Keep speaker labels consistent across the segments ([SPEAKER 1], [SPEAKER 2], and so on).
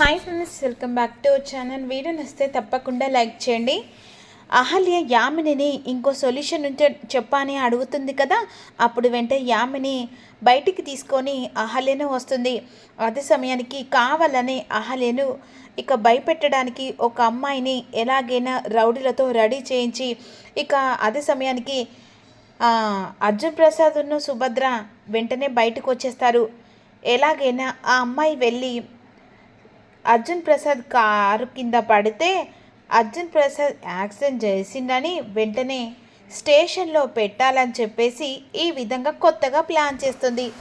[SPEAKER 1] Hi friends welcome back to channel video నస్తే తప్పకుండా like చేయండి. అహల్య యామినిని ఇంకో సొల్యూషన్ ఉంటే చెప్పని అడుగుతుంది కదా? అప్పుడు వెంటనే యామిని బయటికి తీసుకొని అహల్యను వస్తుంది. అదే సమయానికి కావాలని అహల్యను ఇక భయపెట్టడానికి ఒక అమ్మాయిని ఎలాగైనా రౌడీలతో రెడీ చేయించి ఇక అదే సమయానికి అర్జున్ ప్రసాద్ను సుభద్ర వెంటనే బయటకు వచ్చేస్తారు. ఎలాగైనా ఆ అమ్మాయి వెళ్ళి అర్జున్ ప్రసాద్ కారు కింద పడితే అర్జున్ ప్రసాద్ యాక్సిడెంట్ చేసిందని వెంటనే స్టేషన్లో పెట్టాలని చెప్పేసి ఈ విధంగా కొత్తగా ప్లాన్ చేస్తుంది.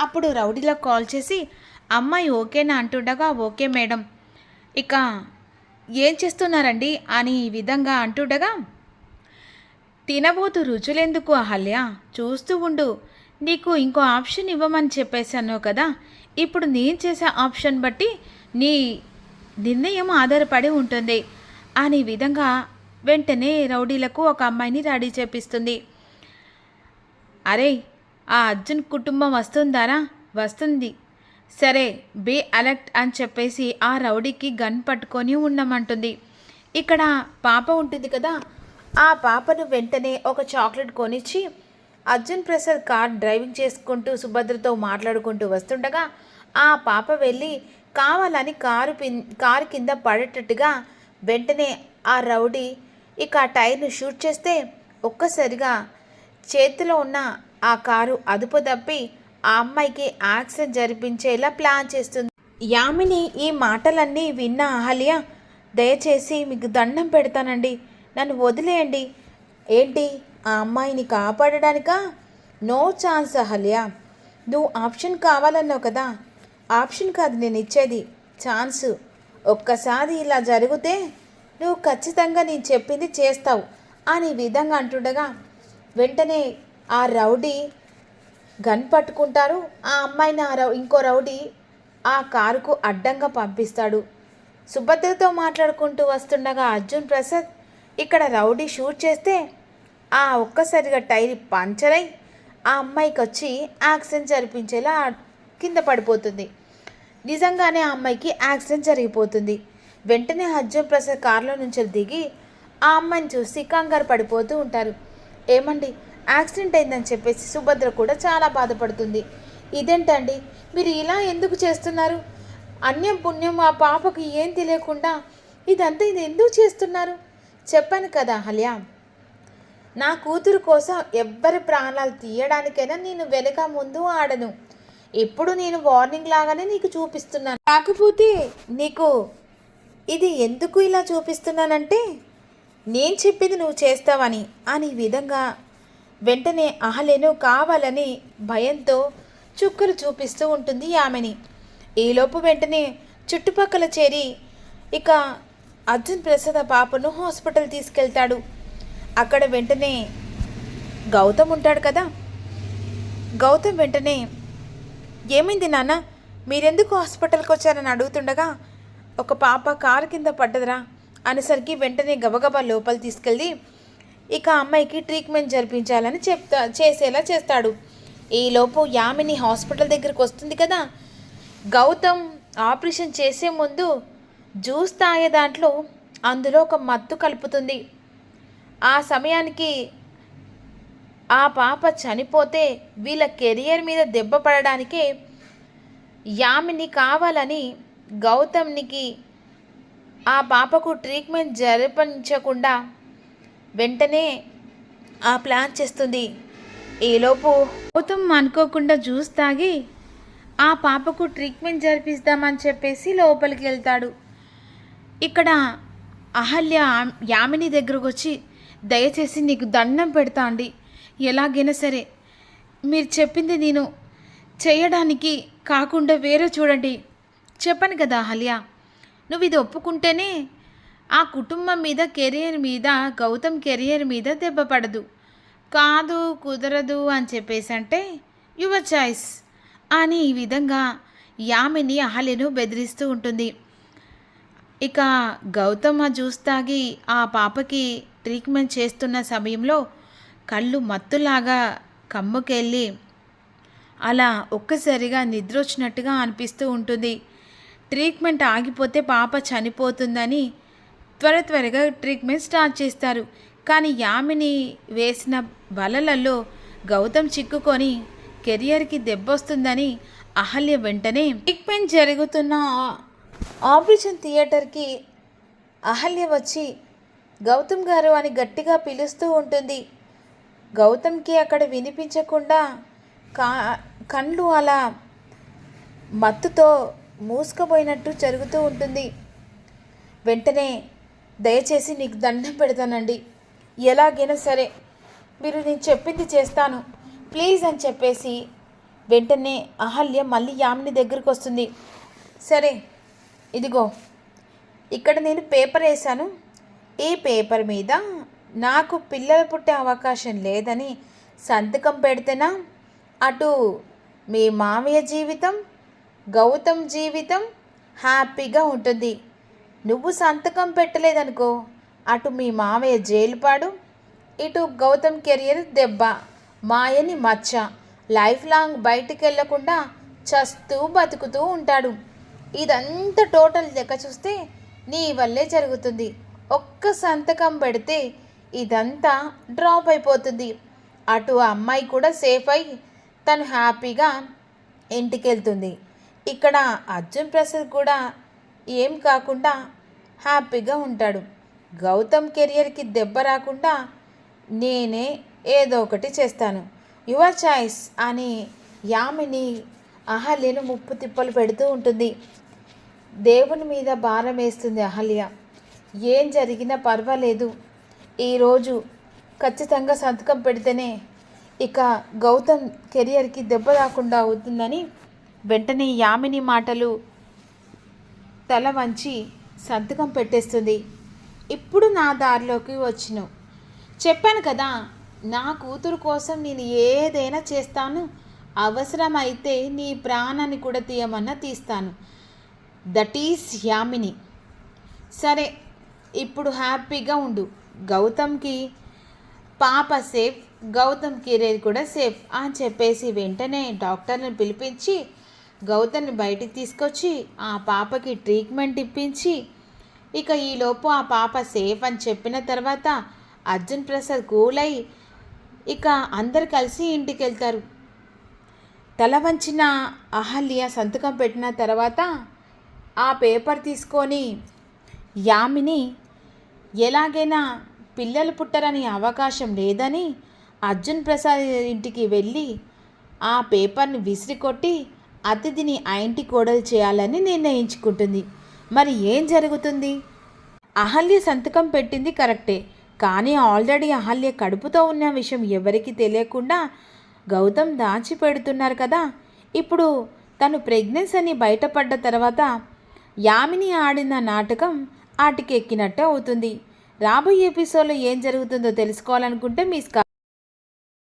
[SPEAKER 1] అప్పుడు రౌడీలకు కాల్ చేసి అమ్మాయి ఓకేనా? అంటుండగా ఓకే మేడం. ఇక ఏం చేస్తున్నారండి? అని ఈ విధంగా అంటుండగా తినబోతు రుచులెందుకు అహల్య? చూస్తూ ఉండు. నీకు ఇంకో ఆప్షన్ ఇవ్వమని చెప్పేశాను కదా. ఇప్పుడు నేను చేసే ఆప్షన్ బట్టి నీ నిర్ణయం ఆధారపడి ఉంటుంది. అనే విధంగా వెంటనే రౌడీలకు ఒక అమ్మాయిని రెడీ చేపిస్తుంది. అరే ఆ అర్జున్ కుటుంబం వస్తుందారా? వస్తుంది. సరే బీ అలర్ట్ అని చెప్పేసి ఆ రౌడీకి గన్ పట్టుకొని ఉండమంటుంది. ఇక్కడ పాప ఉంటుంది కదా ఆ పాపను వెంటనే ఒక చాక్లెట్ కొనిచ్చి అర్జున్ ప్రసాద్ కార్ డ్రైవింగ్ చేసుకుంటూ సుభద్రతో మాట్లాడుకుంటూ వస్తుండగా ఆ పాప వెళ్ళి కావాలని కారు పిన్ కారు కింద పడేటట్టుగా వెంటనే ఆ రౌడీ ఇక ఆ టైర్ను షూట్ చేస్తే ఒక్కసారిగా చేతిలో ఉన్న ఆ కారు అదుపు తప్పి ఆ అమ్మాయికి యాక్సిడెంట్ జరిపించేలా ప్లాన్ చేస్తుంది. యామిని ఈ మాటలన్నీ విన్న అహల్య దయచేసి మీకు దండం పెడతానండి. నన్ను వదిలేయండి. ఏంటి? ఆ అమ్మాయిని కాపాడడానికా? No chance Ahalya. నువ్వు ఆప్షన్ కావాలన్నావు కదా. ఆప్షన్ కాదు నేను ఇచ్చేది. ఛాన్సు. ఒక్కసారి ఇలా జరిగితే నువ్వు ఖచ్చితంగా నేను చెప్పింది చేస్తావు అని విధంగా అంటుండగా వెంటనే ఆ రౌడీ గన్ పట్టుకుంటారు. ఆ అమ్మాయిని ఆ రౌ ఇంకో రౌడీ ఆ కారుకు అడ్డంగా పంపిస్తాడు. సుభద్రతో మాట్లాడుకుంటూ వస్తుండగా అర్జున్ ప్రసాద్ ఇక్కడ రౌడీ షూట్ చేస్తే ఆ ఒక్కసారిగా టైర్ పంచర్ అయి ఆ అమ్మాయికి వచ్చి యాక్సిడెంట్ జరిపించేలా కింద పడిపోతుంది. నిజంగానే ఆ అమ్మాయికి యాక్సిడెంట్ జరిగిపోతుంది. వెంటనే అర్జున్ ప్రసాద్ కారులో నుంచి దిగి ఆ అమ్మాయిని చూసి కంగారు పడిపోతూ ఉంటారు. ఏమండి యాక్సిడెంట్ అయిందని చెప్పేసి సుభద్ర కూడా చాలా బాధపడుతుంది. ఇదేంటండి మీరు ఇలా ఎందుకు చేస్తున్నారు? అన్యం పుణ్యం ఆ పాపకు ఏం తెలియకుండా ఇదంతా ఇది ఎందుకు చేస్తున్నారు? చెప్పాను కదా హల్యా నా కూతురు కోసం ఎవ్వరి ప్రాణాలు తీయడానికైనా నేను వెనక ముందు ఆడను. ఇప్పుడు నేను వార్నింగ్ లాగానే నీకు చూపిస్తున్నాను. కాకపోతే నీకు ఇది ఎందుకు ఇలా చూపిస్తున్నానంటే నేను చెప్పింది నువ్వు చేస్తావని అని విధంగా వెంటనే అహలేను కావాలని భయంతో చుక్కలు చూపిస్తూ ఉంటుంది ఆమెని. ఈలోపు వెంటనే చుట్టుపక్కల చేరి ఇక అర్జున్ ప్రసాద్ పాపను హాస్పిటల్ తీసుకెళ్తాడు. అక్కడ వెంటనే గౌతమ్ ఉంటాడు కదా. గౌతమ్ వెంటనే ఏమైంది నాన్న? మీరెందుకు హాస్పిటల్కి వచ్చారని అడుగుతుండగా ఒక పాప కారు కింద పడ్డదిరా అనేసరికి వెంటనే గబగబా లోపల తీసుకెళ్ళి ఇక అమ్మాయికి ట్రీట్మెంట్ జరిపించాలని చెప్తా చేసేలా చేస్తాడు. ఈలోపు యామిని హాస్పిటల్ దగ్గరికి వస్తుంది కదా? గౌతమ్ ఆపరేషన్ చేసే ముందు జ్యూస్ తాగే దాంట్లో అందులో ఒక మత్తు కలుపుతుంది. ఆ సమయానికి ఆ పాప చనిపోతే వీళ్ళ కెరియర్ మీద దెబ్బ పడడానికే యామిని కావాలని గౌతమ్నికి ఆ పాపకు ట్రీట్మెంట్ జరిపించకుండా వెంటనే ఆ ప్లాన్ చేస్తుంది. ఈలోపు గౌతమ్ అనుకోకుండా జ్యూస్ తాగి ఆ పాపకు ట్రీట్మెంట్ జరిపిస్తామని చెప్పేసి లోపలికి వెళ్తాడు. ఇక్కడ అహల్య యామిని దగ్గరకు వచ్చి దయచేసి నీకు దండం పెడతా అండి ఎలాగైనా సరే మీరు చెప్పింది నేను చేయడానికి కాకుండా వేరే చూడండి. చెప్పను కదా అహల్య నువ్వు ఇది ఒప్పుకుంటేనే ఆ కుటుంబం మీద కెరియర్ మీద గౌతమ్ కెరియర్ మీద దెబ్బ పడదు. కాదు కుదరదు అని చెప్పేసి అంటే యువర్ చాయిస్ అని ఈ విధంగా యామిని అహల్యను బెదిరిస్తూ ఉంటుంది. ఇక గౌతమ్ ఆ జ్యూస్ తాగి ఆ పాపకి ట్రీట్మెంట్ చేస్తున్న సమయంలో కళ్ళు మత్తులాగా కమ్ముకెళ్ళి అలా ఒక్కసారిగా నిద్ర వచ్చినట్టుగా అనిపిస్తూ ఉంటుంది. ట్రీట్మెంట్ ఆగిపోతే పాప చనిపోతుందని త్వర త్వరగా ట్రీట్మెంట్ స్టార్ట్ చేస్తారు. కానీ యామిని వేసిన వలలలో గౌతమ్ చిక్కుకొని కెరియర్కి దెబ్బొస్తుందని అహల్య వెంటనే ట్రీట్మెంట్ జరుగుతున్న ఆపరేషన్ థియేటర్కి అహల్య వచ్చి గౌతమ్ గారు అని గట్టిగా పిలుస్తూ ఉంటుంది. గౌతమ్కి అక్కడ వినిపించకుండా కా కళ్ళు అలా మత్తుతో మూసుకుపోయినట్టు జరుగుతూ ఉంటుంది. వెంటనే దయచేసి నీకు దండం పెడతానండి. ఎలాగైనా సరే మీరు నేను చెప్పింది చేస్తాను. ప్లీజ్ అని చెప్పేసి వెంటనే అహల్య మళ్ళీ యామిని దగ్గరికి వస్తుంది. సరే ఇదిగో ఇక్కడ నేను పేపర్ వేశాను. ఈ పేపర్ మీద నాకు పిల్లలు పుట్టే అవకాశం లేదని సంతకం పెడితేనా? అటు మీ మామయ్య జీవితం గౌతమ్ జీవితం హ్యాపీగా ఉంటుంది. నువ్వు సంతకం పెట్టలేదనుకో అటు మీ మామయ్య జైలు పాడు ఇటు గౌతమ్ కెరియర్ దెబ్బ మాయని మచ్చ లైఫ్ లాంగ్ బయటికి వెళ్ళకుండా చస్తూ బతుకుతూ ఉంటాడు. ఇదంతా టోటల్ లెక్క చూస్తే నీ వల్లే జరుగుతుంది. ఒక్క సంతకం పెడితే ఇదంతా డ్రాప్ అయిపోతుంది. అటు అమ్మాయి కూడా సేఫ్ అయి తను హ్యాపీగా ఇంటికి వెళ్తుంది ఇక్కడ అర్జున్ ప్రసాద్ కూడా ఏం కాకుండా హ్యాపీగా ఉంటాడు. గౌతమ్ కెరియర్కి దెబ్బ రాకుండా నేనే ఏదో ఒకటి చేస్తాను. యువర్ చాయిస్ అని యామిని అహల్యను ముప్పు తిప్పలు పెడుతూ ఉంటుంది. దేవుని మీద భారం వేస్తుంది అహల్య. ఏం జరిగినా పర్వాలేదు. ఈరోజు ఖచ్చితంగా సంతకం పెడితేనే ఇక గౌతమ్ కెరియర్కి దెబ్బ రాకుండా అవుతుందని వెంటనే యామిని మాటలు తల వంచి సంతకం పెట్టేస్తుంది. ఇప్పుడు నా దారిలోకి వచ్చిన. చెప్పాను కదా నా కూతురు కోసం నేను ఏదైనా చేస్తాను. అవసరమైతే నీ ప్రాణాన్ని కూడా తీయమన్నా తీస్తాను. That is Yamini. సరే ఇప్పుడు హ్యాపీగా ఉండు. గౌతమ్కి పాప సేఫ్ గౌతమ్ కెరీర్ కూడా సేఫ్ అని చెప్పేసి వెంటనే డాక్టర్ని పిలిపించి గౌతమ్ని బయటికి తీసుకొచ్చి ఆ పాపకి ట్రీట్మెంట్ ఇప్పించి ఇక ఈలోపు ఆ పాప సేఫ్ అని చెప్పిన తర్వాత అర్జున్ ప్రసాద్ కూల్ అయి ఇక అందరు కలిసి ఇంటికి వెళ్తారు తల వంచిన అహల్య సంతకం పెట్టిన తర్వాత ఆ పేపర్ తీసుకొని యామిని ఎలాగైనా పిల్లలు పుట్టరని అవకాశం లేదని అర్జున్ ప్రసాద్ ఇంటికి వెళ్ళి ఆ పేపర్ని విసిరికొట్టి అతిథిని ఆ ఇంటి కోడలు చేయాలని నిర్ణయించుకుంటుంది. మరి ఏం జరుగుతుంది? అహల్య సంతకం పెట్టింది కరెక్టే. కానీ ఆల్రెడీ అహల్య కడుపుతో ఉన్న విషయం ఎవరికీ తెలియకుండా గౌతమ్ దాచి పెడుతున్నారు కదా. ఇప్పుడు తను ప్రెగ్నెన్సీ అని బయటపడ్డ తర్వాత యామిని ఆడిన నాటకం ఆటికెక్కినట్టే అవుతుంది. రాబోయే ఎపిసోడ్లో ఏం జరుగుతుందో తెలుసుకోవాలనుకుంటే మీ